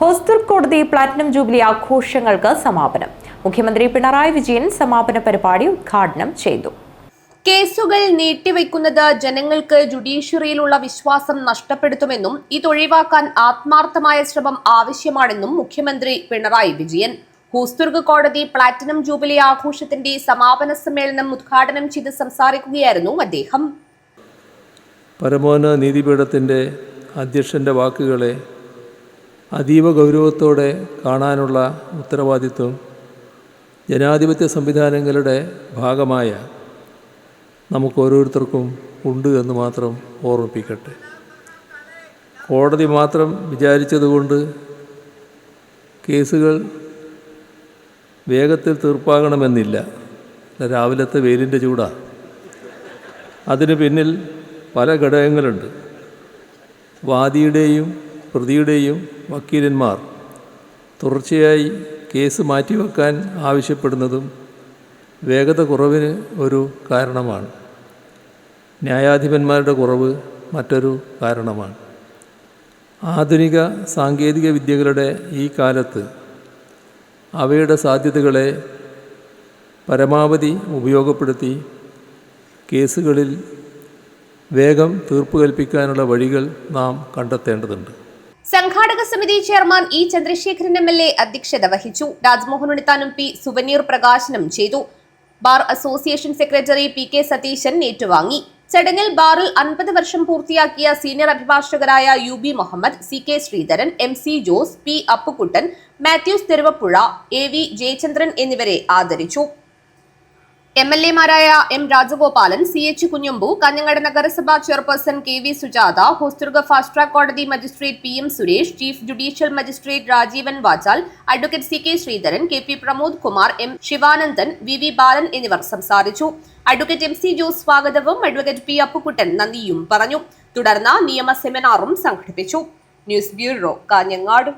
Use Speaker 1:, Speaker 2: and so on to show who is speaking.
Speaker 1: ഹോസ്ദുർ കോടതി platinum jubilee ആഘോഷങ്ങൾക്ക് സമാപനം. മുഖ്യമന്ത്രി പിണറായി വിജയൻ സമാപന പരിപാടി ഉദ്ഘാടനം ചെയ്തു.
Speaker 2: കേസുകൾ നീട്ടിവെക്കുന്നത് ജനങ്ങൾക്ക് ജുഡീഷ്യറിയിലുള്ള വിശ്വാസം നഷ്ടപ്പെടുത്തുമെന്നും ഇതൊഴിവാക്കാൻ ആത്മാർത്ഥമായ ശ്രമം ആവശ്യമാണെന്നും മുഖ്യമന്ത്രി പിണറായി വിജയൻ. ഹൂസ്തുർഗ് കോടതി പ്ലാറ്റിനം ജൂബിലി ആഘോഷത്തിന്റെ സമാപന സമ്മേളനം ഉദ്ഘാടനം ചെയ്ത് സംസാരിക്കുകയായിരുന്നു അദ്ദേഹം.
Speaker 3: പരമോന്നത നീതിപീഠത്തിന്റെ അധ്യക്ഷന്റെ വാക്കുകളെ അതീവ ഗൗരവത്തോടെ കാണാനുള്ള ഉത്തരവാദിത്വം ജനാധിപത്യ സംവിധാനങ്ങളുടെ ഭാഗമായ നമുക്ക് ഓരോരുത്തർക്കും ഉണ്ട് എന്ന് മാത്രം ഓർമ്മിപ്പിക്കട്ടെ. കോടതി മാത്രം വിചാരിച്ചതുകൊണ്ട് കേസുകൾ വേഗത്തിൽ തീർപ്പാകണമെന്നില്ല. രാവിലത്തെ വെയിലിന്റെ ചൂടാണ് അതിന് പിന്നിൽ പല ഘടകങ്ങളുണ്ട്. വാദിയുടെയും പ്രതിയുടെയും വക്കീലന്മാർ തുടർച്ചയായി കേസ് മാറ്റിവെക്കാൻ ആവശ്യപ്പെടുന്നതും വേഗത കുറവിന് ഒരു കാരണമാണ്. ന്യായാധിപന്മാരുടെ കുറവ് മറ്റൊരു കാരണമാണ്. ആധുനിക സാങ്കേതിക വിദ്യകളുടെ ഈ കാലത്ത് അവയുടെ സാധ്യതകളെ പരമാവധി ഉപയോഗപ്പെടുത്തി കേസുകളിൽ വേഗം തീർപ്പ് കൽപ്പിക്കാനുള്ള വഴികൾ നാം കണ്ടെത്തേണ്ടതുണ്ട്.
Speaker 2: സംഘാടക സമിതി chairman E Chandrasekharan M L A അധ്യക്ഷത വഹിച്ചു. രാജ്മോഹൻ ഉണ്ണിത്താനും പി സുവനീർ പ്രകാശനം ചെയ്തു. Bar association secretary P K Satheesan ഏറ്റുവാങ്ങി. ചടങ്ങിൽ ബാറിൽ അൻപത് വർഷം പൂർത്തിയാക്കിയ senior അഭിഭാഷകരായ U B Muhammad C K Sreedharan M C Jose P Appukuttan Mathews Thiruvappuzha A V Jayachandran എന്നിവരെ ആദരിച്ചു. M L എമാരായ M Rajagopalan C H Kunhambu Kanhangad നഗരസഭാ chairperson K V Sujatha Hosdurg fast track കോടതി magistrate P M Suresh chief judicial magistrate Rajeevan Vachal advocate C K Sreedharan K P Pramod Kumar M Sivanandan V V Balan എന്നിവർ സംസാരിച്ചു. Advocate M C Jose സ്വാഗതവും advocate P Appukuttan നന്ദിയും പറഞ്ഞു. തുടർന്ന് നിയമ സെമിനാറും സംഘടിപ്പിച്ചു. News bureau Kanhangad.